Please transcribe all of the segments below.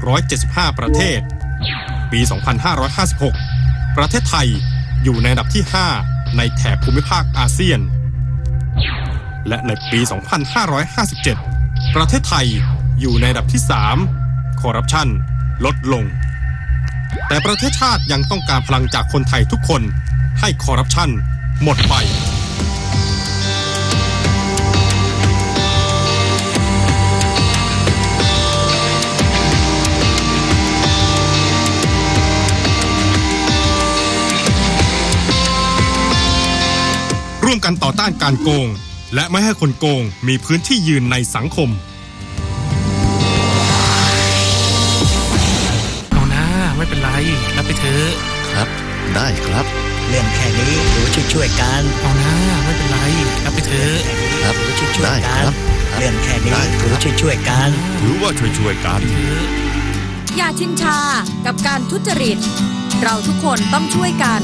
175 ประเทศ ปี 2556 ประเทศไทยอยู่ในอันดับที่ 5 ในแถบภูมิภาคอาเซียน และในปี 2557 ประเทศไทยอยู่ในอันดับที่ 3 คอร์รัปชันลดลง แต่ประเทศชาติยังต้องการพลังจากคนไทยทุกคนให้คอร์รัปชันหมดไป กันต่อต้านการโกง และไม่ให้คนโกงมีพื้นที่ยืนในสังคม เอาหน้าไม่เป็นไรรับไปเถอะครับ ได้ครับ เรื่องแค่นี้ถือว่าช่วยๆกันเอาหน้าไม่เป็นไรรับไปเถอะครับถือว่าช่วยได้ๆกัคนรับเรื่องแค่นี้ได้ครับ ถือว่าช่วยๆกัน หรือว่าช่วยๆกันอย่าชินชากับการทุจริต เราทุกคนต้องช่วยกัน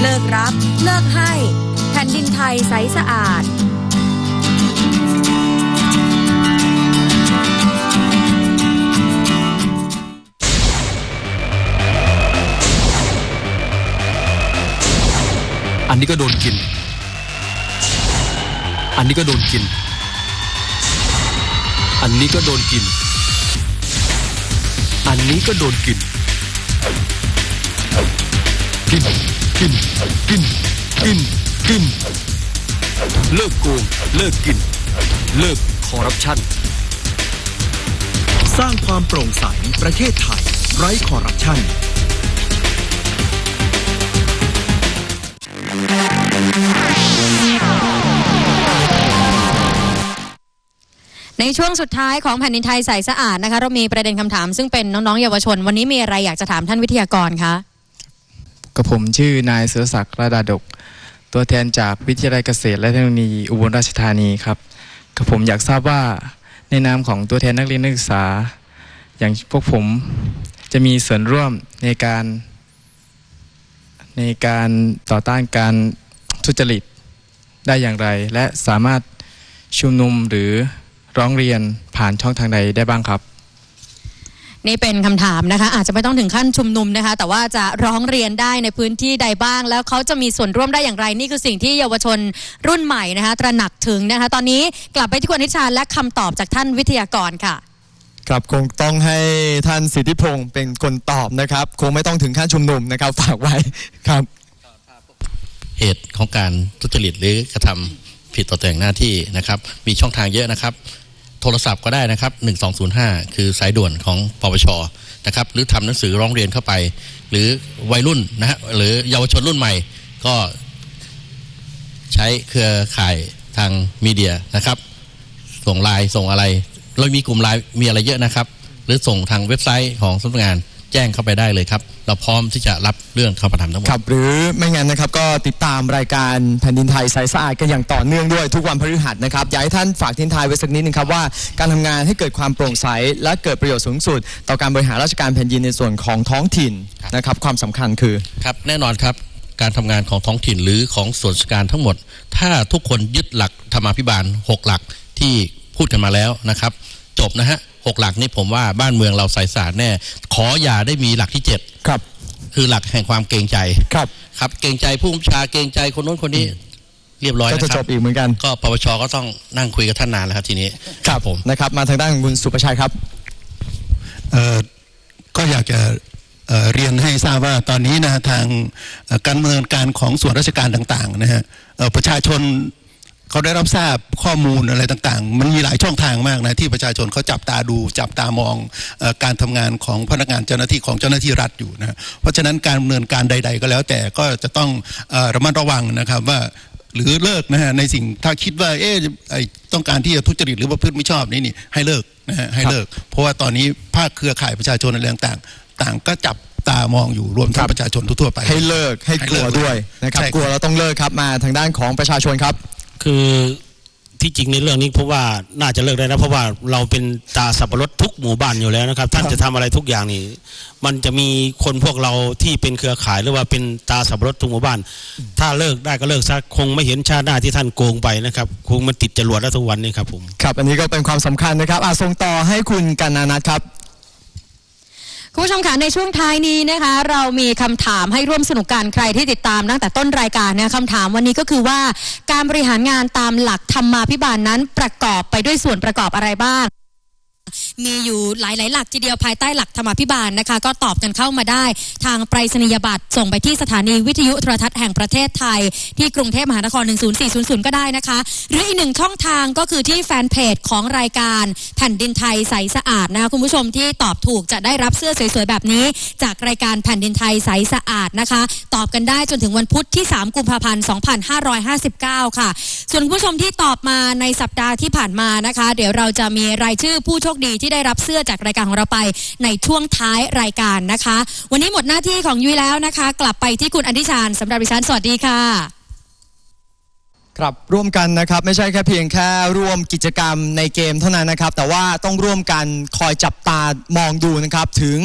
เลิกรับ เลิกให้แผ่นดินไทยใสสะอาด อันนี้ก็โดนกิน อันนี้ก็โดนกิน อันนี้ก็โดนกิน อันนี้ก็โดนกิน กิน กิน กิน กิน กิน เลิกโกง เลิกกิน เลิกคอร์รัปชัน สร้างความโปร่งใสประเทศไทย ไร้คอร์รัปชันในช่วงสุดท้ายของแผ่นดินไทยใสสะอาดนะคะ เรามีประเด็นคำถามซึ่งเป็นน้องๆเยาวชน วันนี้มีอะไรอยากจะถามท่านวิทยากรคะกับผมชื่อนายเสือศักดิ์ระดาดก ตัวแทนจากวิทยาลัยเกษตร และเทคโนโลยีอุบลราชธานีครับกับผมอยากทราบว่าในนามของตัวแทนนักเรียนนักศึกษา อย่างพวกผมจะมีส่วนร่วมในการในการต่อต้านการทุจริตได้อย่างไร และสามารถชุมนุมหรือร้องเรียนผ่านช่องทางใดได้บ้างครับ นี่เป็นคำถามนะคะ อาจจะไม่ต้องถึงขั้นชุมนุมนะคะ แต่ว่าจะร้องเรียนได้ในพื้นที่ใดบ้าง แล้วเขาจะมีส่วนร่วมได้อย่างไร นี่คือสิ่งที่เยาวชนรุ่นใหม่นะคะ ตระหนักถึงนะคะ ตอนนี้กลับไปที่คุณนิชาและคำตอบจากท่านวิทยากรค่ะครับคงต้องให้ท่านสิทธิพงศ์เป็นคนตอบนะครับ คงไม่ต้องถึงขั้นชุมนุมนะครับ ฝากไว้ครับเหตุของการทุจริตหรือกระทำผิดต่อตำแหน่งหน้าที่นะครับ มีช่องทางเยอะนะครับ โทรศัพท์ก็ได้นะครับ1205 คือสายด่วนของปปชนะครับหรือทำหนังสือร้องเรียนเข้าไป หรือวัยรุ่นนะฮะหรือเยาวชนรุ่นใหม่ก็ใช้เครือข่ายทางมีเดียนะครับ ส่งไลน์ส่งอะไร เรามีกลุ่มไลน์มีอะไรเยอะนะครับ หรือส่งทางเว็บไซต์ของสำนักงาน แจ้งเข้าไปได้เลยครับ เราพร้อมที่จะรับเรื่องเข้ามาทำทั้งหมดครับหรือไม่งั้นนะครับก็ติดตามรายการแผ่นดินไทยใสสะอาดกันอย่างต่อเนื่องด้วยทุกวันพฤหัสนะครับอยากให้ท่านฝากทิ้งท้ายไว้สักนิดนึงครับว่าการทำงานให้เกิดความโปร่งใสและเกิดประโยชน์สูงสุด ต่อการบริหารราชการแผ่นดินในส่วนของท้องถิ่นนะครับความสำคัญคือครับแน่นอนครับการทำงานของท้องถิ่นหรือของส่วนราชการทั้งหมด ถ้าทุกคนยึดหลักธรรมาภิบาล 6 หลักที่พูดกันมาแล้วนะครับ จบนะฮะ หกหลักนี่ผมว่าบ้านเมืองเราใสสะอาดแน่ ขออย่าได้มีหลักที่7ครับ คือหลักแห่งความเกรงใจครับ ครับเกรงใจผู้บัญชาเกรงใจคนโน้นคนนี้เรียบร้อยก็นะจะคจรับบอีกเหมือนกัน ก็ปปชก็ต้องนั่งคุยกับท่านนานแล้วครับทีนี้ครับผมนะครับมาทางด้านของคุณสุประชัยครับเอ่อก็อยากจะเอ่อเรียนให้ทราบว่าตอนนี้นะทางเอ่อการดำเนินการของส่วนราชการต่างๆนะฮะเอ่อประชาชน เขาได้รับทราบข้อมูลอะไรต่างๆ มันมีหลายช่องทางมากนะที่ประชาชนเขาจับตาดู จับตามองเออการทำงานของพนักงานเจ้าหน้าที่ของเจ้าหน้าที่รัฐอยู่นะเพราะฉะนั้นการดำเนินการใด ๆ ก็แล้วแต่ก็จะต้องเอ่อระมัดระวังนะครับว่าหรือเลิกนะฮะในสิ่งถ้าคิดว่าเอ๊ะไอ้ต้องการที่จะทุจริตหรือว่าพฤติไม่ชอบนี่นี่ให้เลิกนะฮะให้เลิก เพราะว่าตอนนี้ภาคเครือข่ายประชาชนอะไรต่างๆต่างก็จับตามองอยู่รวมทั้งประชาชนทั่วๆไป ให้เลิกให้กลัวด้วยนะครับใช่ครับกลัวเราต้องเลิกครับมาทางด้านของประชาชนครับ คือที่จริงในเรื่องนี้เพราะว่าน่าจะเลิกได้นะเพราะว่าเราเป็นตาสับปะรดทุกหมู่บ้านอยู่แล้วนะครับ ท่านจะทำอะไรทุกอย่างนี่มันจะมีคนพวกเราที่เป็นเครือข่ายหรือว่าเป็นตาสับปะรดทุกหมู่บ้าน ถ้าเลิกได้ก็เลิกซะคงไม่เห็นชาติหน้าที่ท่านโกงไปนะครับคงมันติดจรวดแล้วทุกวันนี้ครับผมครับ อันนี้ก็เป็นความสำคัญนะครับอะส่งต่อให้คุณกันนานัทครับ คุณผู้ชมคะในช่วงท้ายนี้นะคะ เรามีคำถามให้ร่วมสนุกกันใครที่ติดตามตั้งแต่ต้นรายการเนี่ยคำถามวันนี้ก็คือว่าการบริหารงานตามหลักธรรมาภิบาลนั้นประกอบไปด้วยส่วนประกอบอะไรบ้าง มีอยู่หลาย ๆ หลักทีเดียวภายใต้หลักธรรมาภิบาลนะคะ ก็ตอบกันเข้ามาได้ ทางไปรษณียบัตรส่งไปที่สถานีวิทยุโทรทัศน์แห่งประเทศไทย ที่กรุงเทพมหานคร 10400 ก็ได้นะคะ หรืออีกหนึ่งช่องทางก็คือที่แฟนเพจของรายการแผ่นดินไทยใสสะอาดนะคะคุณผู้ชมที่ตอบถูกจะได้รับเสื้อสวย ๆ แบบนี้ จากรายการแผ่นดินไทยใสสะอาดนะคะ ตอบกันได้จนถึงวันพุธที่ 3 กุมภาพันธ์ 2559 ค่ะ ส่วนผู้ชมที่ตอบมาในสัปดาห์ที่ผ่านมานะคะ เดี๋ยวเราจะมีรายชื่อผู้โชคดีที่ได้รับเสื้อจากรายการของเราไปในช่วงท้ายรายการนะคะ วันนี้หมดหน้าที่ของยุ้ยแล้วนะคะ กลับไปที่คุณอนิชานสำหรับดิฉันสวัสดีค่ะ ครับร่วมกันนะครับไม่ใช่แค่เพียงแค่ร่วมกิจกรรมในเกมเท่านั้นนะครับ แต่ว่าต้องร่วมกันคอยจับตามองดูนะครับ ถึง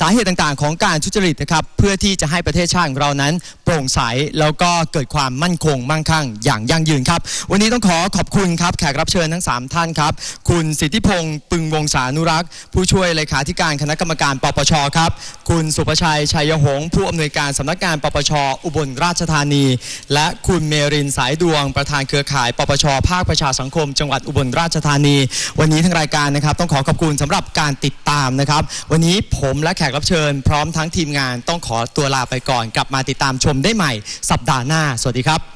สาเหตุต่างๆ ของการทุจริตนะครับ เพื่อที่จะให้ประเทศชาติของเรานั้น โปร่งใสแล้วก็เกิดความมั่นคงมั่งคั่ง อย่างยั่งยืนครับ วันนี้ต้องขอขอบคุณครับ แขกรับเชิญทั้ง 3 ท่านครับ คุณสิทธิพงศ์ปึงวงศานุรักษ์ ผู้ช่วยเลขาธิการคณะกรรมการปปชครับ คุณสุภชัยชัยหงษ์ผู้อำนวยการสำนักงานปปชอุบลราชธานี และคุณเมรินสายดวงประประธานเครือข่าย ปปช ภาคประชาสังคม จังหวัดอุบลราชธานี วันนี้ทางรายการนะครับ ต้องขอขอบคุณสำหรับการติดตามนะครับ วันนี้ผมและแขกรับเชิญ พร้อมทั้งทีมงานต้องขอตัวลาไปก่อน กลับมาติดตามชมได้ใหม่ สัปดาห์หน้า สวัสดีครับ